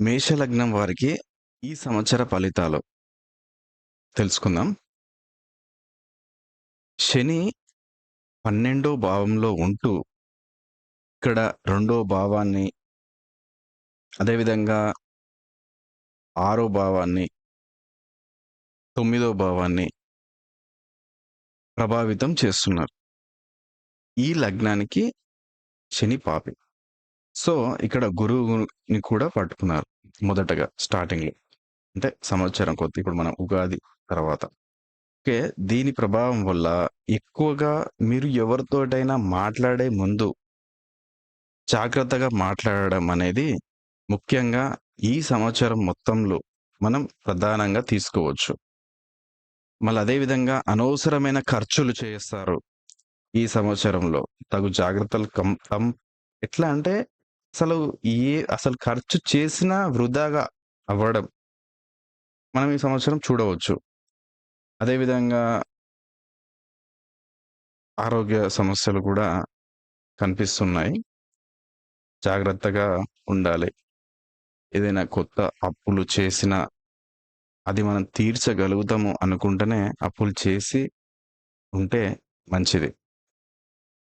మేషలగ్నం వారికి ఈ సంవత్సర ఫలితాలు తెలుసుకుందాం. శని పన్నెండో భావంలో ఉంటూ ఇక్కడ రెండో భావాన్ని అదేవిధంగా ఆరో భావాన్ని తొమ్మిదో భావాన్ని ప్రభావితం చేస్తున్నారు. ఈ లగ్నానికి శని పాపి. సో, ఇక్కడ గురువుని కూడా పట్టుకున్నారు మొదటగా స్టార్టింగ్‌లో. అంటే సంవత్సరం కొద్ది ఇప్పుడు మనం ఉగాది తర్వాత. ఓకే. దీని ప్రభావం వల్ల ఎక్కువగా మీరు ఎవరితోటైనా మాట్లాడే ముందు జాగ్రత్తగా మాట్లాడడం అనేది ముఖ్యంగా ఈ సంవత్సరం మొత్తంలో మనం ప్రధానంగా తీసుకోవచ్చు. మళ్ళీ అదే విధంగా అనవసరమైన ఖర్చులు చేస్తారు. ఈ సంవత్సరంలో తగు జాగ్రత్తలు కం ఎట్లా అంటే అసలు ఏ అసలు ఖర్చు చేసినా వృధాగా అవ్వడం. మనం ఈ సంవత్సరం చూడవచ్చు. అదేవిధంగా ఆరోగ్య సమస్యలు కూడా కనిపిస్తున్నాయి. జాగ్రత్తగా ఉండాలి. ఏదైనా కొత్త అప్పులు చేసినా అది మనం తీర్చగలుగుతాము అనుకుంటేనే అప్పులు చేసి ఉంటే మంచిది.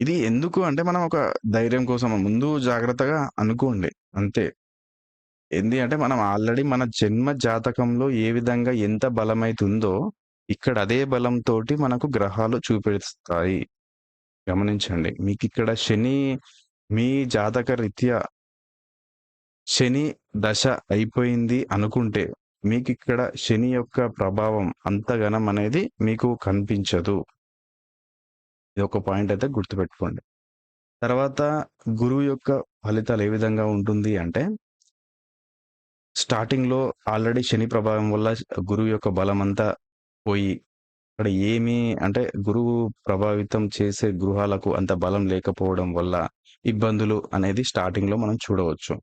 ఇది ఎందుకు అంటే మనం ఒక ధైర్యం కోసం ముందు జాగ్రత్తగా అనుకోండి అంతే. ఏంది అంటే మనం ఆల్రెడీ మన జన్మ జాతకంలో ఏ విధంగా ఎంత బలమైతుందో ఇక్కడ అదే బలంతోటి మనకు గ్రహాలు చూపిస్తాయి. గమనించండి. మీకు ఇక్కడ శని మీ జాతక రీత్యా శని దశ అయిపోయింది అనుకుంటే మీకు ఇక్కడ శని యొక్క ప్రభావం అంతగనం అనేది మీకు కనిపించదు. ఇది ఒక పాయింట్ అయితే గుర్తుపెట్టుకోండి. తర్వాత గురువు యొక్క ఫలితాలు ఏ విధంగా ఉంటుంది అంటే స్టార్టింగ్‌లో ఆల్రెడీ శని ప్రభావం వల్ల గురువు యొక్క బలం అంతా పోయి అక్కడ ఏమీ అంటే గురువు ప్రభావితం చేసే గృహాలకు అంత బలం లేకపోవడం వల్ల ఇబ్బందులు అనేది స్టార్టింగ్‌లో మనం చూడవచ్చు.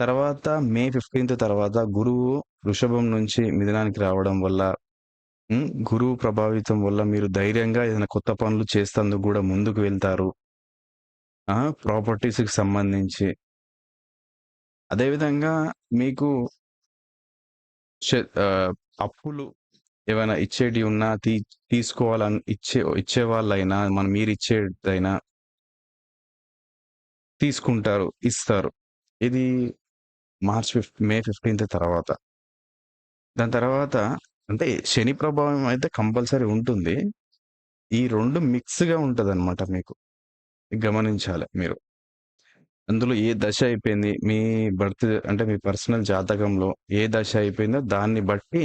తర్వాత మే 15థ్ తర్వాత గురువు వృషభం నుంచి మిథునానికి రావడం వల్ల గురువు ప్రభావితం వల్ల మీరు ధైర్యంగా ఏదైనా కొత్త పనులు చేస్తందుకు కూడా ముందుకు వెళ్తారు. ప్రాపర్టీస్‌కి సంబంధించి. అదేవిధంగా మీకు అప్పులు ఏమైనా ఇచ్చేటివి ఉన్నా తీ తీసుకోవాలని ఇచ్చే ఇచ్చేవాళ్ళైనా మనం మీరిచ్చేదైనా తీసుకుంటారు. ఇస్తారు. ఇది మార్చ్ ఫిఫ్ మే 15థ్ తర్వాత. దాని తర్వాత అంటే శని ప్రభావం అయితే కంపల్సరీ ఉంటుంది. ఈ రెండు మిక్స్‌గా ఉంటదనమాట మీకు. గమనించాలి మీరు. అందులో ఏ దశ అయిపోయింది, మీ బర్త్ అంటే మీ పర్సనల్ జాతకంలో ఏ దశ అయిపోయిందో దాన్ని బట్టి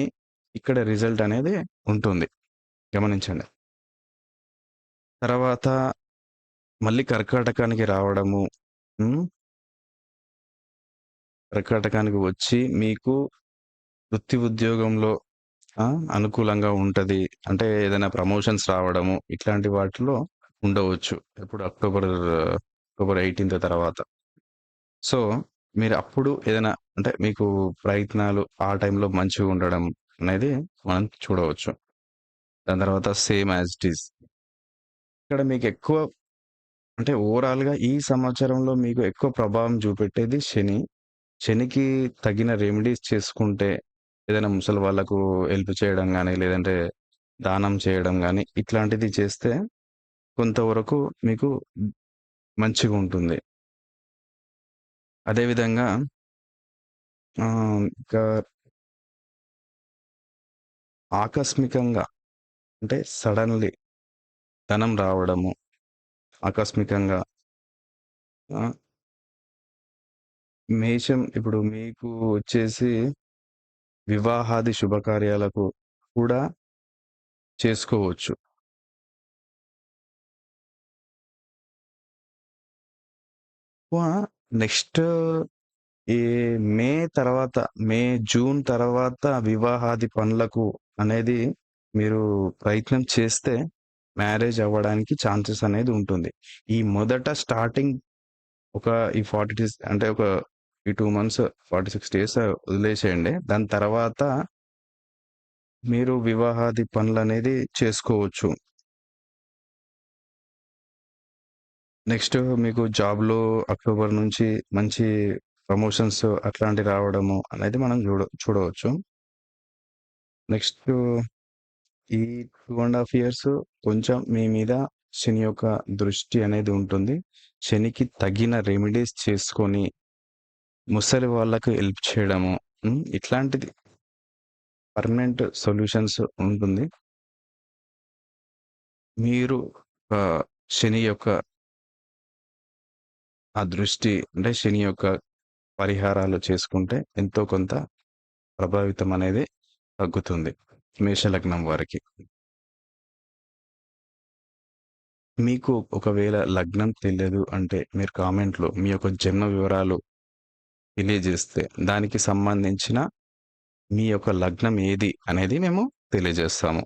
ఇక్కడ రిజల్ట్ అనేది ఉంటుంది. గమనించండి. తర్వాత మళ్ళీ కర్కాటకానికి రావడము. కర్కాటకానికి వచ్చి మీకు వృత్తి ఉద్యోగంలో ఆ! అనుకూలంగా ఉంటది. అంటే ఏదైనా ప్రమోషన్స్ రావడము ఇట్లాంటి వాటిలో ఉండవచ్చు. ఇప్పుడు అక్టోబర్, అక్టోబర్ 18థ్ తర్వాత. సో, మీరు అప్పుడు ఏదైనా అంటే మీకు ప్రయత్నాలు ఆ టైంలో మంచిగా ఉండడం అనేది మనం చూడవచ్చు. దాని తర్వాత సేమ్ యాజ్ ఇట్ ఈజ్. ఇక్కడ మీకెక్కువ అంటే ఓవరాల్‌గా ఈ సంవత్సరంలో మీకు ఎక్కువ ప్రభావం చూపెట్టేది శని. శనికి తగిన రెమెడీస్ చేసుకుంటే ఏదైనా ముసలి వాళ్ళకు హెల్ప్ చేయడం కానీ లేదంటే దానం చేయడం కానీ ఇట్లాంటిది చేస్తే కొంతవరకు మీకు మంచిగా ఉంటుంది అదేవిధంగా ఇంకా ఆకస్మికంగా అంటే సడన్‌లీ ధనం రావడము. ఆకస్మికంగా మేషం ఇప్పుడు మీకు వచ్చేసి వివాహాది శుభకార్యాలకు కూడా చేసుకోవచ్చు. నెక్స్ట్ ఈ మే తర్వాత మే, జూన్ తర్వాత వివాహాది పనులకు అనేది మీరు ప్రయత్నం చేస్తే మ్యారేజ్ అవ్వడానికి ఛాన్సెస్ అనేది ఉంటుంది. ఈ మొదట స్టార్టింగ్ ఒక ఈ 40 డేస్ అంటే ఒక ఈ టూ మంత్స్ 46 డేస్ వదిలేసేయండి. దాని తర్వాత మీరు వివాహాది పనులు అనేది చేసుకోవచ్చు. నెక్స్ట్ మీకు జాబ్‌లో అక్టోబర్ నుంచి మంచి ప్రమోషన్స్ అట్లాంటివి రావడము అనేది మనం చూడ చూడవచ్చు. నెక్స్ట్ ఈ అండ్ హాఫ్ ఇయర్స్ కొంచెం మీ మీద శని యొక్క దృష్టి అనేది ఉంటుంది. శనికి తగిన రెమెడీస్ చేసుకొని ముసలి వాళ్ళకు హెల్ప్ చేయడము. ఇట్లాంటిది పర్మనెంట్ సొల్యూషన్స్ ఉంటుంది. మీరు శని యొక్క ఆ దృష్టి అంటే శని యొక్క పరిహారాలు చేసుకుంటే ఎంతో కొంత ప్రభావితం అనేది తగ్గుతుంది. మేషలగ్నం వారికి. మీకు ఒకవేళ లగ్నం తెలియదు అంటే మీరు కామెంట్‌లో మీ యొక్క జన్మ వివరాలు తెలియజేస్తే దానికి సంబంధించిన మీ యొక్క లగ్నం ఏది అనేది మేము తెలియజేస్తాము.